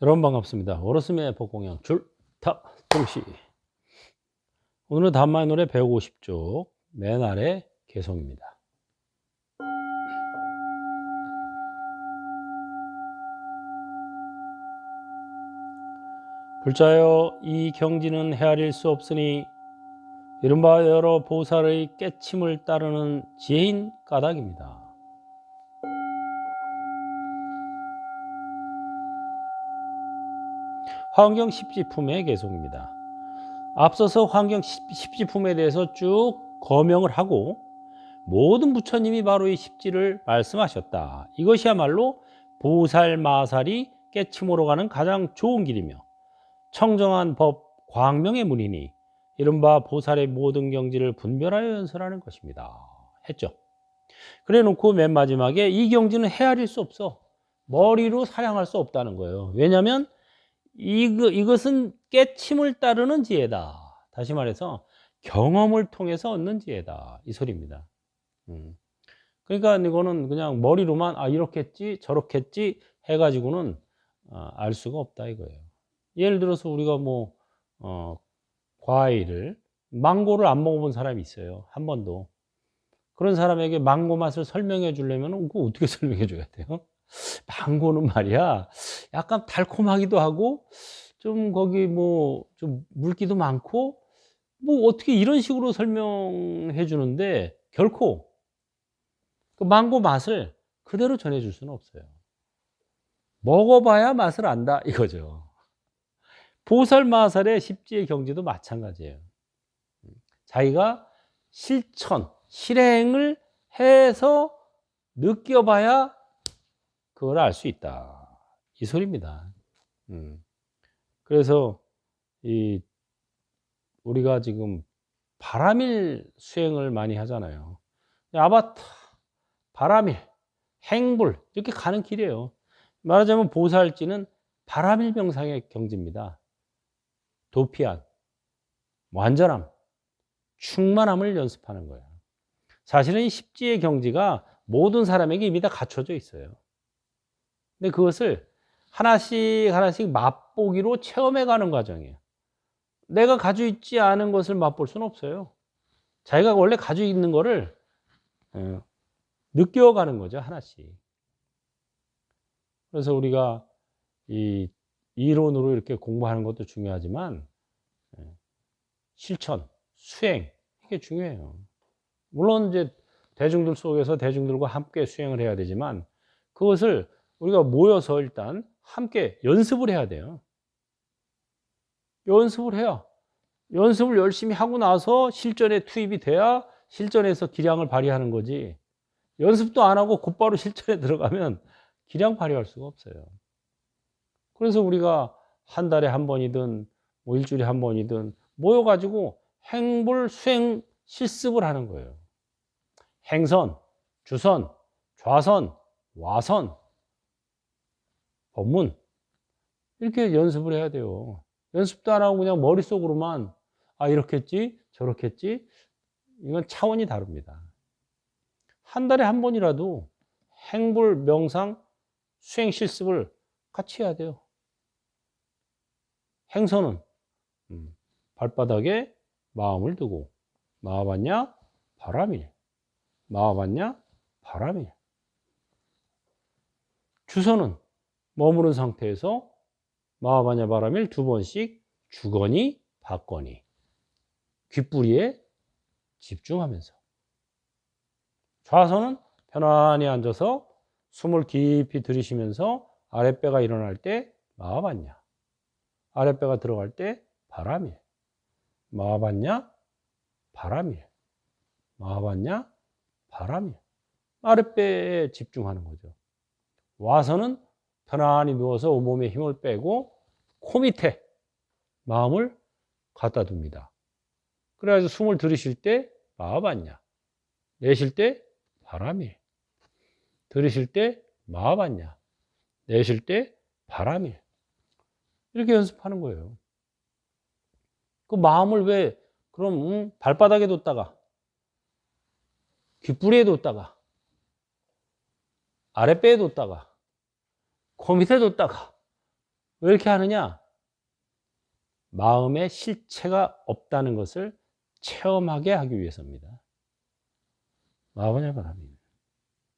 여러분 반갑습니다. 오로스의 복공양 줄타 동시 오늘은 단마의 노래 150쪽 맨 아래 개성입니다. 불자여 이 경지는 헤아릴 수 없으니 이른바 여러 보살의 깨침을 따르는 지혜인 까닭입니다. 환경 십지품의 개송입니다. 앞서서 환경 십지품에 대해서 쭉 거명을 하고 모든 부처님이 바로 이 십지를 말씀하셨다. 이것이야말로 보살마살이 깨침으로 가는 가장 좋은 길이며 청정한 법 광명의 문이니 이른바 보살의 모든 경지를 분별하여 연설하는 것입니다. 했죠. 그래 놓고 맨 마지막에 이 경지는 헤아릴 수 없어. 머리로 사양할 수 없다는 거예요. 왜냐하면 이거, 이것은 깨침을 따르는 지혜다. 다시 말해서 경험을 통해서 얻는 지혜다. 이 소리입니다. 음. 그러니까 이거는 그냥 머리로만 아 이렇겠지 저렇겠지 해가지고는 어, 알 수가 없다 이거예요. 예를 들어서 우리가 뭐 어, 과일을 망고를 안 먹어본 사람이 있어요. 한 번도. 그런 사람에게 망고 맛을 설명해 주려면 그거 어떻게 설명해 줘야 돼요? 망고는 말이야 약간 달콤하기도 하고 좀 거기 뭐 좀 물기도 많고 뭐 어떻게 이런 식으로 설명해 주는데 결코 그 망고 맛을 그대로 전해 줄 수는 없어요. 먹어봐야 맛을 안다 이거죠. 보살마살의 십지의 경지도 마찬가지예요. 자기가 실천, 실행을 해서 느껴봐야 그걸 알 수 있다. 이 소리입니다. 음. 그래서 이 우리가 지금 바람일 수행을 많이 하잖아요. 아바타, 바람일, 행불 이렇게 가는 길이에요. 말하자면 보살지는 바람일 명상의 경지입니다. 도피안, 완전함, 충만함을 연습하는 거예요. 사실은 이 십지의 경지가 모든 사람에게 이미 다 갖춰져 있어요. 근데 그것을 하나씩 하나씩 맛보기로 체험해 가는 과정이에요. 내가 가지고 있지 않은 것을 맛볼 수는 없어요. 자기가 원래 가지고 있는 거를 어, 느껴가는 거죠, 하나씩. 그래서 우리가 이 이론으로 이렇게 공부하는 것도 중요하지만 예, 실천, 수행 이게 중요해요. 물론 이제 대중들 속에서 대중들과 함께 수행을 해야 되지만 그것을 우리가 모여서 일단 함께 연습을 해야 돼요. 연습을 해야 연습을 열심히 하고 나서 실전에 투입이 돼야 실전에서 기량을 발휘하는 거지. 연습도 안 하고 곧바로 실전에 들어가면 기량 발휘할 수가 없어요. 그래서 우리가 한 달에 한 번이든 뭐 일주일에 한 번이든 모여가지고 행불 수행 실습을 하는 거예요. 행선, 주선, 좌선, 와선, 법문. 이렇게 연습을 해야 돼요. 연습도 안 하고 그냥 머릿속으로만 아 이렇겠지? 저렇겠지? 이건 차원이 다릅니다. 한 달에 한 번이라도 행불 명상 수행 실습을 같이 해야 돼요. 행선은 음, 발바닥에 마음을 두고 마와봤냐? 바람일 마와봤냐? 바람일 주선은 머무른 상태에서 마와바냐 바람일 두 번씩 주거니 받거니 귓부리에 집중하면서. 좌선은 편안히 앉아서 숨을 깊이 들이쉬면서 아랫배가 일어날 때 마와봤냐 아랫배가 들어갈 때 바람일 마와봤냐 바람일 마와봤냐 바람일. 아랫배에 집중하는 거죠. 와서는 편안히 누워서 온몸에 힘을 빼고 코 밑에 마음을 갖다 둡니다. 그래가지고 숨을 들이쉴 때 마하봤냐? 내쉴 때 바람이. 들이쉴 때 마하봤냐? 내쉴 때 바람이. 이렇게 연습하는 거예요. 그 마음을 왜 그럼 음, 발바닥에 뒀다가 귓부리에 뒀다가 아랫배에 뒀다가 코 밑에 뒀다가 왜 이렇게 하느냐? 마음의 실체가 없다는 것을 체험하게 하기 위해서입니다. 마법의 바람입니다.